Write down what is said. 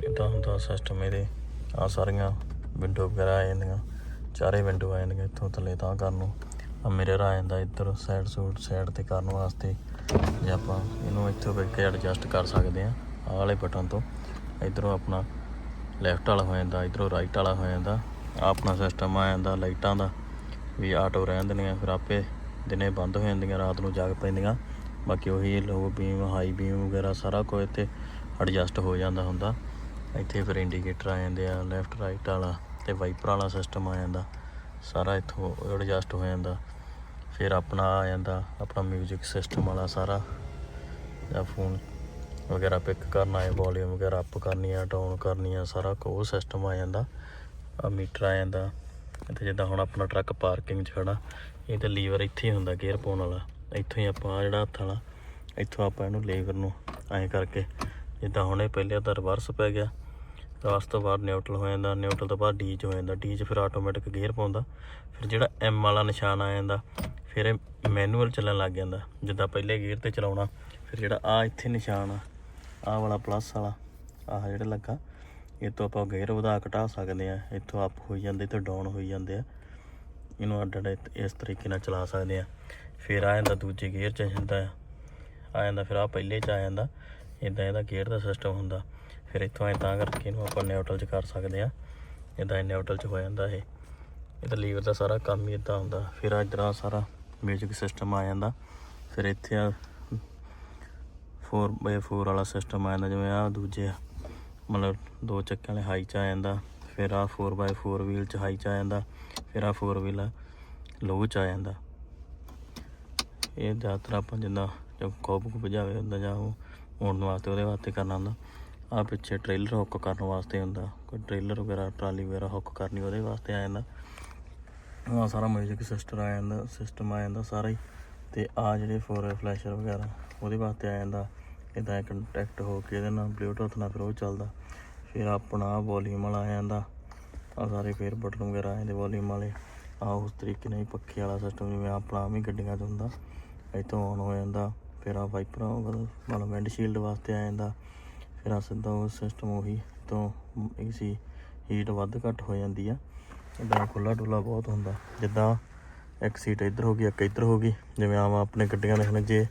ਇਦਾਂ ਹੁੰਦਾ ਸਿਸਟਮ ਇਹਦੇ। ਆ ਸਾਰੀਆਂ ਵਿੰਡੋ ਵਗੈਰਾ ਆ ਜਾਂਦੀਆਂ। ਚਾਰੇ ਵਿੰਡੋ ਆ ਜਾਂਦੀਆਂ ਇੱਥੋਂ ਥੱਲੇ ਤਾਂ ਕਰਨ ਨੂੰ। ਆ ਮਿਰਰ ਆ ਜਾਂਦਾ ਇੱਧਰ ਸਾਈਡ ਸੂਟ ਸਾਈਡ ਤੇ ਕਰਨ ਵਾਸਤੇ। ਜੇ ਆਪਾਂ ਇਹਨੂੰ ਇੱਥੋਂ ਵੇਖ ਕੇ ਐਡਜਸਟ ਕਰ ਸਕਦੇ ਆ ਆਹ ਵਾਲੇ ਬਟਨ ਤੋਂ। ਇਧਰੋਂ ਆਪਣਾ ਲੈਫਟ ਵਾਲਾ ਹੋ ਜਾਂਦਾ, ਇਧਰੋਂ ਰਾਈਟ ਵਾਲਾ ਹੋ ਜਾਂਦਾ। ਆਪਣਾ ਸਿਸਟਮ ਆ ਜਾਂਦਾ ਲਾਈਟਾਂ ਦਾ। ਵੀ ਆਟੋ ਰਹਿਣ ਦਿੰਦੀਆਂ ਫਿਰ ਆਪੇ ਦਿਨੇ ਬੰਦ ਹੋ ਜਾਂਦੀਆਂ, ਰਾਤ ਨੂੰ ਜਾਗ ਪੈਂਦੀਆਂ। ਬਾਕੀ ਉਹੀ ਲੋ ਬੀਮ ਹਾਈ ਬੀਮ ਵਗੈਰਾ ਸਾਰਾ ਕੁਝ ਇੱਥੇ ਐਡਜਸਟ ਹੋ ਜਾਂਦਾ ਹੁੰਦਾ। ਇੱਥੇ ਫਿਰ ਇੰਡੀਕੇਟਰ ਆ ਜਾਂਦੇ ਆ ਲੈਫਟ ਰਾਈਟ ਵਾਲਾ ਤੇ ਵਾਈਪਰ ਵਾਲਾ ਸਿਸਟਮ ਆ ਜਾਂਦਾ। ਸਾਰਾ ਇੱਥੋਂ ਐਡਜਸਟ ਹੋ ਜਾਂਦਾ। ਫਿਰ ਆਪਣਾ ਆ ਜਾਂਦਾ, ਆਪਣਾ 뮤직 ਸਿਸਟਮ ਵਾਲਾ ਸਾਰਾ। ਜਾਂ ਫੋਨ ਵਗੈਰਾ ਪਿਕ ਕਰਨਾ ਹੈ ਵੋਲਿਊਮ ਵਗੈਰਾ ਅਪ ਕਰਨੀ ਆ ਡਾਊਨ ਕਰਨੀ ਆ, ਸਾਰਾ ਉਹ ਸਿਸਟਮ ਆ ਜਾਂਦਾ। ਆ ਮੀਟਰ ਆ ਜਾਂਦਾ। ਤੇ ਜਿੱਦਾਂ ਹੁਣ ਆਪਣਾ ਟਰੱਕ ਪਾਰਕਿੰਗ 'ਚ ਖੜਾ, ਇਹ ਤਾਂ ਲੀਵਰ ਇੱਥੇ ਹੀ ਹੁੰਦਾ ਗੇਅਰ ਪਾਉਣ ਵਾਲਾ। ਇੱਥੋਂ ਹੀ ਆਪਾਂ ਜਿਹੜਾ ਹੱਥ ਵਾਲਾ, ਇੱਥੋਂ ਆਪਾਂ ਇਹਨੂੰ ਲੀਵਰ ਨੂੰ ਐਂ ਕਰਕੇ, ਜਿੱਦਾਂ ਹੁਣੇ ਪਹਿਲੇ ਤਾਂ ਰਿਵਰਸ ਪੈ ਗਿਆ। ਰਿਵਰਸ ਤੋਂ ਬਾਅਦ ਨਿਊਟਰਲ ਹੋ ਜਾਂਦਾ ਨਿਊਟਰਲ ਤੋਂ ਬਾਅਦ ਡੀ 'ਚ ਹੋ ਜਾਂਦਾ। ਡੀ 'ਚ ਫਿਰ ਆਟੋਮੈਟਿਕ ਗੇਅਰ ਪਾਉਂਦਾ। ਫਿਰ ਜਿਹੜਾ ਐਮ ਵਾਲਾ ਨਿਸ਼ਾਨ ਆ ਜਾਂਦਾ, ਫਿਰ ਇਹ ਮੈਨੂਅਲ ਚੱਲਣ ਲੱਗ ਜਾਂਦਾ। ਜਿੱਦਾਂ ਪਹਿਲੇ ਗੇਅਰ ਤੇ ਚਲਾਉਣਾ, ਫਿਰ ਜਿਹੜਾ ਆ ਇੱਥੇ ਨਿਸ਼ਾਨ ਆ, ਆਹ ਵਾਲਾ ਪਲੱਸ ਵਾਲਾ, ਆਹ ਜਿਹੜਾ ਲੱਗਾ ਇਹ ਤੋਂ ਆਪਾਂ ਗੇਅਰ ਵਧਾ ਘਟਾ ਸਕਦੇ ਆ ਇੱਥੋਂ ਅਪ ਹੋਈ ਜਾਂਦੇ ਤੇ ਡਾਊਨ ਹੋਈ ਜਾਂਦੇ ਆ। ਇਹਨੂੰ ਅੱਡ ਅੱਡ ਇਸ ਤਰੀਕੇ ਨਾਲ ਚਲਾ ਸਕਦੇ ਆ ਫਿਰ ਆ ਜਾਂਦਾ ਦੂਜੇ ਗੇਅਰ ਚ ਆ ਜਾਂਦਾ, ਆ ਆ ਜਾਂਦਾ ਫਿਰ ਆ ਪਹਿਲੇ ਚ ਆ ਜਾਂਦਾ। ਇਦਾਂ ਇਹਦਾ ਗੇਅਰ ਦਾ ਸਿਸਟਮ ਹੁੰਦਾ। ਫਿਰ ਇੱਥੋਂ ਐ ਤਾਂ ਕਰਕੇ ਇਹਨੂੰ ਆਪਾਂ ਨਿਊਟਰਲ ਚ ਕਰ ਸਕਦੇ ਆ ਇਦਾਂ ਇਹ ਨਿਊਟਰਲ ਚ ਹੋ ਜਾਂਦਾ ਇਹ। ਇਹਦਾ ਲੀਵਰ ਦਾ ਸਾਰਾ ਕੰਮ ਹੀ ਇਦਾਂ ਹੁੰਦਾ। ਫਿਰ ਇੱਧਰ ਆ ਸਾਰਾ ਮਿਊਜ਼ਿਕ ਸਿਸਟਮ ਆ ਜਾਂਦਾ। ਫਿਰ ਇੱਥੇ ਆ 4x4 ਵਾਲਾ ਸਿਸਟਮ ਆ ਜਾਂਦਾ। ਜਿਵੇਂ ਆ ਦੂਜੇ ਮਤਲਬ ਦੋ ਚੱਕਿਆਂ ਵਾਲੇ ਹਾਈ ਚ ਆ ਜਾਂਦਾ। ਫਿਰ ਆ 4x4 ਵੀਲ ਚ ਹਾਈ ਚ ਆ ਜਾਂਦਾ। ਫਿਰ ਆ 4 ਵੀਲ ਲੋ ਚ ਆ ਜਾਂਦਾ। ਇਹ ਜ਼ਿਆਦਾਤਰ ਆਪਾਂ ਜਿੱਦਾਂ ਜਦ ਕੋਪ ਕੋ ਭਜਾਵੇ ਹੁੰਦਾ ਜਾਂ ਉਹ ਮੋੜਨ ਵਾਸਤੇ, ਉਹਦੇ ਵਾਸਤੇ ਕਰਨਾ ਹੁੰਦਾ। ਆ ਪਿੱਛੇ ਟ੍ਰੇਲਰ ਹੁੱਕ ਕਰਨ ਵਾਸਤੇ ਹੁੰਦਾ। ਕੋਈ ਟ੍ਰੇਲਰ ਵਗੈਰਾ, ਟਰਾਲੀ ਵਗੈਰਾ ਹੁੱਕ ਕਰਨੀ, ਉਹਦੇ ਵਾਸਤੇ ਆ ਜਾਂਦਾ। ਆ ਸਾਰਾ ਮਿਊਜ਼ਿਕ ਸਿਸਟਮ ਆ ਜਾਂਦਾ ਸਿਸਟਮ ਆ ਜਾਂਦਾ ਸਾਰਾ ਹੀ। ਤੇ ਆ ਜਿਹੜੇ ਫੋਰ ਫਲੈਸ਼ਰ ਵਗੈਰਾ, ਉਹਦੇ ਵਾਸਤੇ ਆ ਜਾਂਦਾ। ਇਦਾਂ ਕੰਟੈਕਟ ਹੋ ਕੇ ਇਹਦੇ ਨਾਲ ਬਲੂਟੂਥ ਨਾਲ ਫਿਰ ਉਹ ਚੱਲਦਾ। ਫਿਰ ਆਪਣਾ ਵੋਲੀਅਮ ਵਾਲਾ ਆ ਜਾਂਦਾ। ਆ ਸਾਰੇ ਫਿਰ ਬਟਨ ਵਗੈਰਾ ਆ ਜਾਂਦੇ ਵੋਲੀਅਮ ਵਾਲੇ। ਆ ਉਸ ਤਰੀਕੇ ਨਾਲ ਹੀ ਪੱਖੇ ਵਾਲਾ ਸਿਸਟਮ ਜਿਵੇਂ ਆਪਣਾ ਆਮ ਹੀ ਗੱਡੀਆਂ 'ਚ ਹੁੰਦਾ। ਇੱਥੋਂ ਆਨ ਹੋ ਜਾਂਦਾ। ਫਿਰ ਆ ਵਾਈਪਰਾਂ ਮਤਲਬ ਵਿੰਡਸ਼ੀਲਡ ਵਾਸਤੇ ਆ ਜਾਂਦਾ। ਫਿਰ ਆ ਸਿੱਧਾ ਉਹ ਸਿਸਟਮ ਉਹੀ ਤੋਂ ਏਸੀ ਹੀਟ ਵੱਧ ਘੱਟ ਹੋ ਜਾਂਦੀ ਆ। ਇਦਾਂ ਖੁੱਲਾ ਡੁੱਲਾ ਬਹੁਤ ਹੁੰਦਾ। ਜਿੱਦਾਂ ਇੱਕ ਸੀਟ ਇੱਧਰ ਹੋ ਗਈ, ਇੱਕ ਇੱਧਰ ਹੋ ਗਈ। ਜਿਵੇਂ ਆਮ ਆਪਣੇ ਗੱਡੀਆਂ ਦੇ ਹਨ ਜੇ